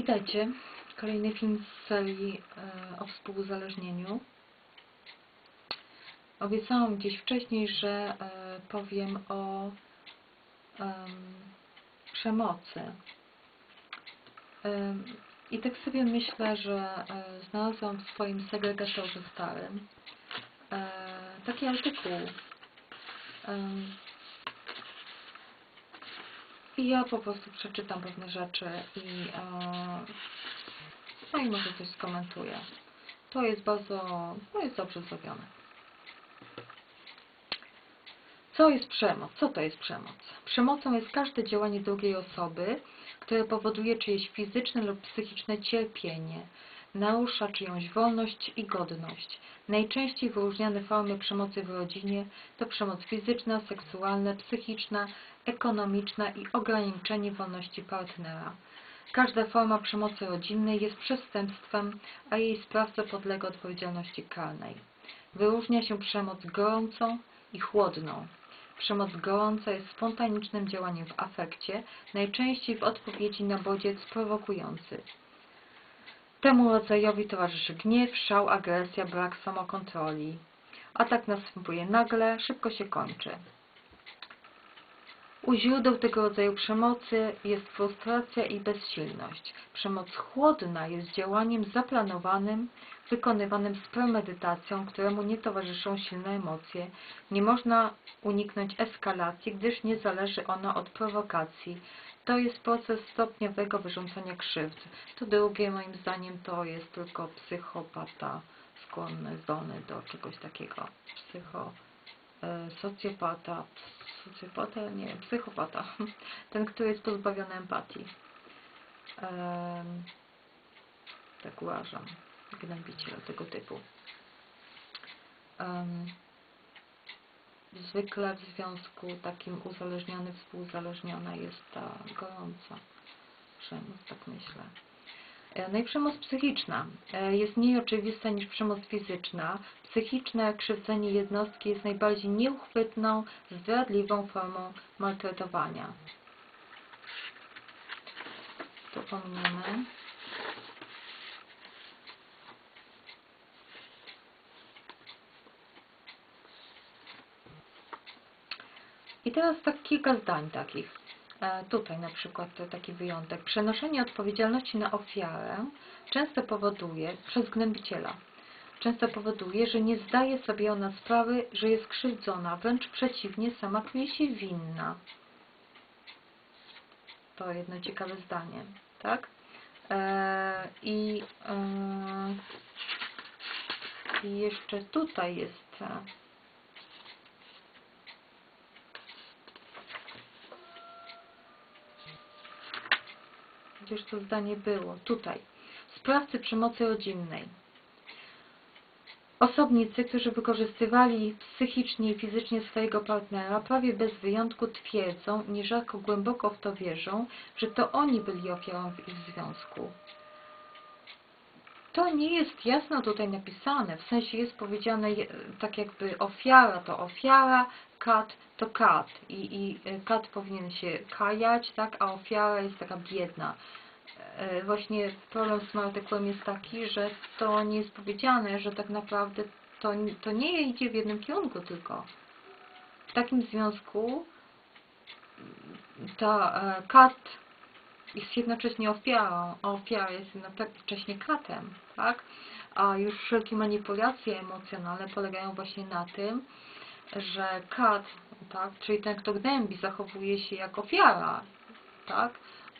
Witajcie. Kolejny film z serii e, o współuzależnieniu. Obiecałam gdzieś wcześniej, że e, powiem o em, przemocy. Em, I tak sobie myślę, że e, znalazłam w swoim segregatorze starym e, taki artykuł. Em, I ja po prostu przeczytam pewne rzeczy i, e, no i może coś skomentuję. To jest bardzo, to jest dobrze zrobione. Co jest przemoc? Co to jest przemoc? Przemocą jest każde działanie drugiej osoby, które powoduje czyjeś fizyczne lub psychiczne cierpienie, narusza czyjąś wolność i godność. Najczęściej wyróżniane formy przemocy w rodzinie to przemoc fizyczna, seksualna, psychiczna, ekonomiczna i ograniczenie wolności partnera. Każda forma przemocy rodzinnej jest przestępstwem, a jej sprawca podlega odpowiedzialności karnej. Wyróżnia się przemoc gorącą i chłodną. Przemoc gorąca jest spontanicznym działaniem w afekcie, najczęściej w odpowiedzi na bodziec prowokujący. Temu rodzajowi towarzyszy gniew, szał, agresja, brak samokontroli. Atak następuje nagle, szybko się kończy. U źródeł tego rodzaju przemocy jest frustracja i bezsilność. Przemoc chłodna jest działaniem zaplanowanym, wykonywanym z premedytacją, któremu nie towarzyszą silne emocje. Nie można uniknąć eskalacji, gdyż nie zależy ona od prowokacji. To jest proces stopniowego wyrządzania krzywd. To drugie, moim zdaniem, to jest tylko psychopata skłonny, do czegoś takiego. Socjopata, socjopata, nie, psychopata. Ten, który jest pozbawiony empatii. Em, tak uważam. Gnębiciel tego typu. Zwykle w związku takim uzależniony, współuzależniona jest ta gorąca przemoc, tak myślę. E, No i przemoc psychiczna e, jest mniej oczywista niż przemoc fizyczna. Psychiczne krzywdzenie jednostki jest najbardziej nieuchwytną, zdradliwą formą maltretowania. To pominiemy. I teraz tak kilka zdań takich. E, Tutaj na przykład taki wyjątek. Przenoszenie odpowiedzialności na ofiarę często powoduje, przez gnębiciela, często powoduje, że nie zdaje sobie ona sprawy, że jest krzywdzona, wręcz przeciwnie, sama czuje się winna. To jedno ciekawe zdanie, tak? E, I, e, I jeszcze tutaj jest e, gdzież to zdanie było, tutaj. Sprawcy przemocy rodzinnej. Osobnicy, którzy wykorzystywali psychicznie i fizycznie swojego partnera, prawie bez wyjątku twierdzą, nierzadko głęboko w to wierzą, że to oni byli ofiarą w ich związku. To nie jest jasno tutaj napisane, w sensie jest powiedziane tak jakby ofiara to ofiara, kat to kat i, i y, kat powinien się kajać, tak, a ofiara jest taka biedna. E, Właśnie problem z tym artykułem jest taki, że to nie jest powiedziane, że tak naprawdę to, to nie idzie w jednym kierunku tylko. W takim związku ta e, kat jest jednocześnie ofiarą, a ofiara jest jednocześnie katem, tak? A już wszelkie manipulacje emocjonalne polegają właśnie na tym, że kat, tak, czyli ten, kto gnębi, zachowuje się jak ofiara, tak?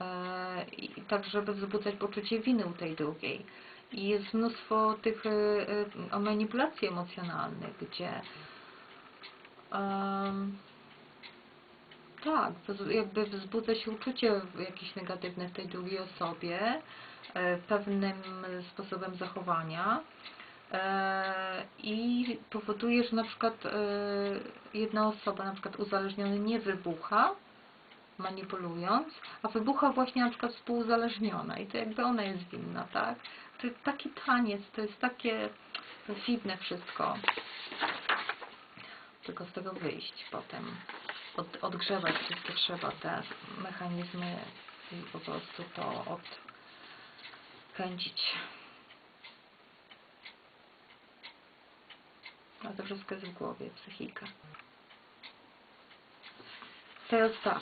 E, I tak, żeby wzbudzać poczucie winy u tej drugiej. I jest mnóstwo tych e, e, manipulacji emocjonalnych, gdzie em, tak, jakby wzbudza się uczucie jakieś negatywne w tej drugiej osobie, pewnym sposobem zachowania i powoduje, że na przykład e, jedna osoba, na przykład uzależniony, nie wybucha, manipulując, a wybucha właśnie na przykład współuzależniona i to jakby ona jest winna, tak? To jest taki taniec, to jest takie perfidne wszystko. Tylko z tego wyjść potem. Od, odgrzewać wszystkie trzeba te mechanizmy i po prostu to od, kręcić. A to wszystko jest w głowie, psychika. Teraz tak.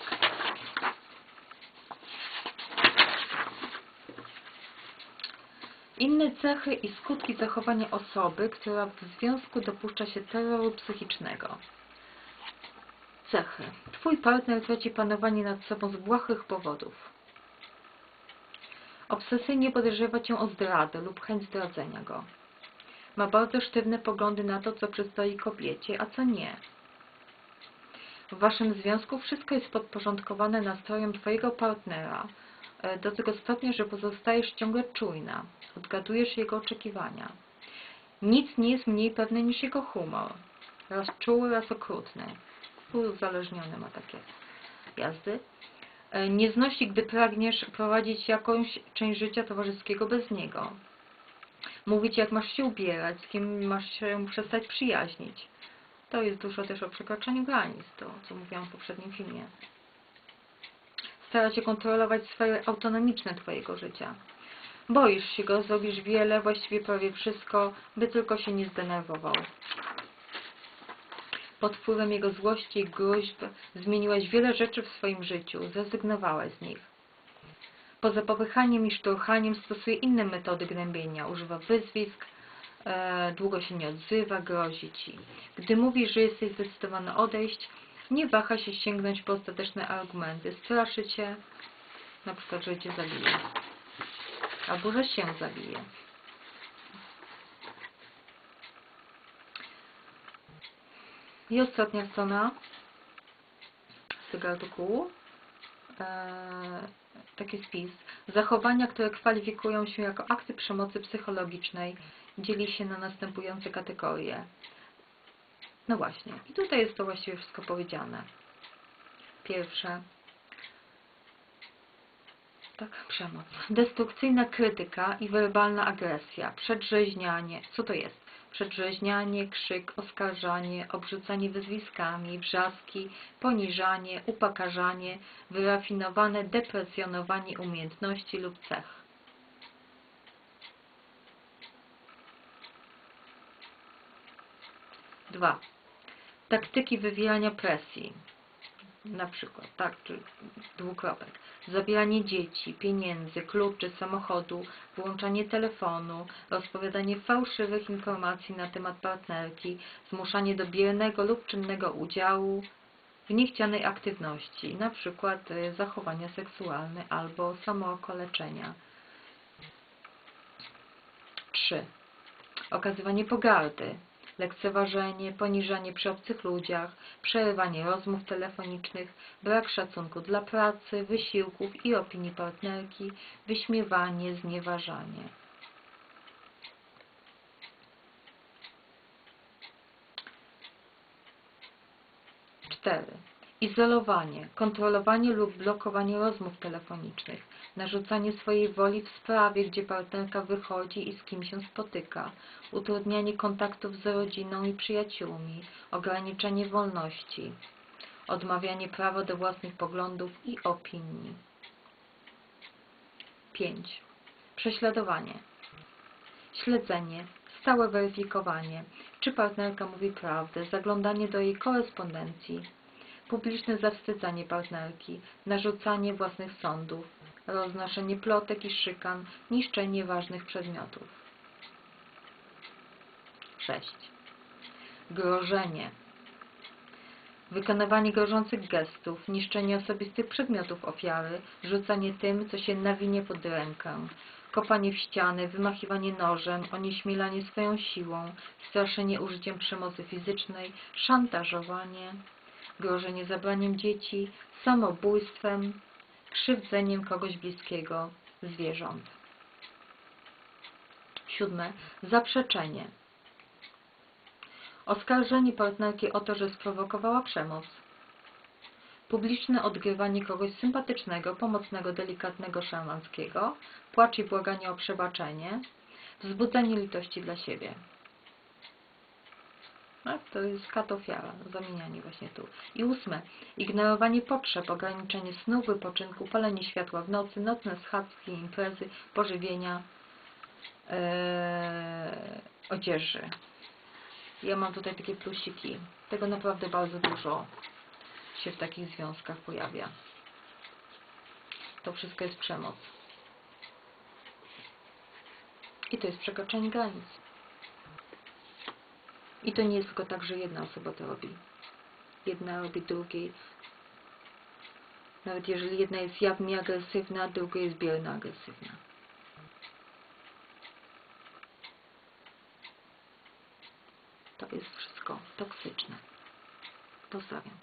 Inne cechy i skutki zachowania osoby, która w związku dopuszcza się terroru psychicznego. Cechy. Twój partner traci panowanie nad sobą z błahych powodów. Obsesyjnie podejrzewa cię o zdradę lub chęć zdradzenia go. Ma bardzo sztywne poglądy na to, co przystoi kobiecie, a co nie. W waszym związku wszystko jest podporządkowane nastrojom twojego partnera, e, do tego stopnia, że pozostajesz ciągle czujna, odgadujesz jego oczekiwania. Nic nie jest mniej pewne niż jego humor. Raz czuły, raz okrutny. Uzależniony ma takie jazdy. E, Nie znosi, gdy pragniesz prowadzić jakąś część życia towarzyskiego bez niego. Mówi ci, jak masz się ubierać, z kim masz się przestać przyjaźnić. To jest dużo też o przekraczaniu granic, to co mówiłam w poprzednim filmie. Stara się kontrolować sfery autonomiczne Twojego życia. Boisz się go, zrobisz wiele, właściwie prawie wszystko, by tylko się nie zdenerwował. Pod wpływem jego złości i gruźb zmieniłaś wiele rzeczy w swoim życiu, zrezygnowałaś z nich. Poza popychaniem i szturchaniem stosuje inne metody gnębienia. Używa wyzwisk, e, długo się nie odzywa, grozi ci. Gdy mówisz, że jesteś zdecydowany odejść, nie waha się sięgnąć po ostateczne argumenty. Straszy cię, na przykład, że cię zabije. Albo, że się zabije. I ostatnia strona z tego artykułu. Eee, taki spis. Zachowania, które kwalifikują się jako akty przemocy psychologicznej, dzieli się na następujące kategorie. No właśnie. I tutaj jest to właściwie wszystko powiedziane. Pierwsze. Tak, przemoc. Destrukcyjna krytyka i werbalna agresja. Przedrzeźnianie. Co to jest? Przedrzeźnianie, krzyk, oskarżanie, obrzucanie wyzwiskami, wrzaski, poniżanie, upokarzanie, wyrafinowane deprecjonowanie umiejętności lub cech. Dwa. Taktyki wywierania presji. Na przykład, tak, czy dwukropek. Zabieranie dzieci, pieniędzy, kluczy, samochodu, włączanie telefonu, rozpowiadanie fałszywych informacji na temat partnerki, zmuszanie do biernego lub czynnego udziału w niechcianej aktywności, na przykład y, zachowania seksualne albo samookoleczenia. 3. Okazywanie pogardy, lekceważenie, poniżanie przy obcych ludziach, przerywanie rozmów telefonicznych, brak szacunku dla pracy, wysiłków i opinii partnerki, wyśmiewanie, znieważanie. Cztery. Izolowanie, kontrolowanie lub blokowanie rozmów telefonicznych, narzucanie swojej woli w sprawie, gdzie partnerka wychodzi i z kim się spotyka, utrudnianie kontaktów z rodziną i przyjaciółmi, ograniczenie wolności, odmawianie prawa do własnych poglądów i opinii. 5. Prześladowanie, śledzenie, stałe weryfikowanie, czy partnerka mówi prawdę, zaglądanie do jej korespondencji, publiczne zawstydzanie partnerki, narzucanie własnych sądów, roznoszenie plotek i szykan, niszczenie ważnych przedmiotów. 6. Grożenie. Wykonywanie grożących gestów, niszczenie osobistych przedmiotów ofiary, rzucanie tym, co się nawinie pod rękę, kopanie w ściany, wymachiwanie nożem, onieśmielanie swoją siłą, straszenie użyciem przemocy fizycznej, szantażowanie, grożenie zabraniem dzieci, samobójstwem, krzywdzeniem kogoś bliskiego, zwierząt. Siódme. Zaprzeczenie. Oskarżenie partnerki o to, że sprowokowała przemoc. Publiczne odgrywanie kogoś sympatycznego, pomocnego, delikatnego, szarmanckiego, płacz i błaganie o przebaczenie, wzbudzenie litości dla siebie. Tak, to jest kat ofiara, zamienianie właśnie tu. I ósme, ignorowanie potrzeb, ograniczenie snu, wypoczynku, palenie światła w nocy, nocne schadzki, imprezy, pożywienia, e, odzieży. Ja mam tutaj takie plusiki. Tego naprawdę bardzo dużo się w takich związkach pojawia. To wszystko jest przemoc. I to jest przekraczanie granic. I to nie jest tylko tak, że jedna osoba to robi. Jedna robi drugiej. Nawet jeżeli jedna jest jawnie agresywna, druga jest bierna agresywna. To jest wszystko toksyczne. Pozdrawiam.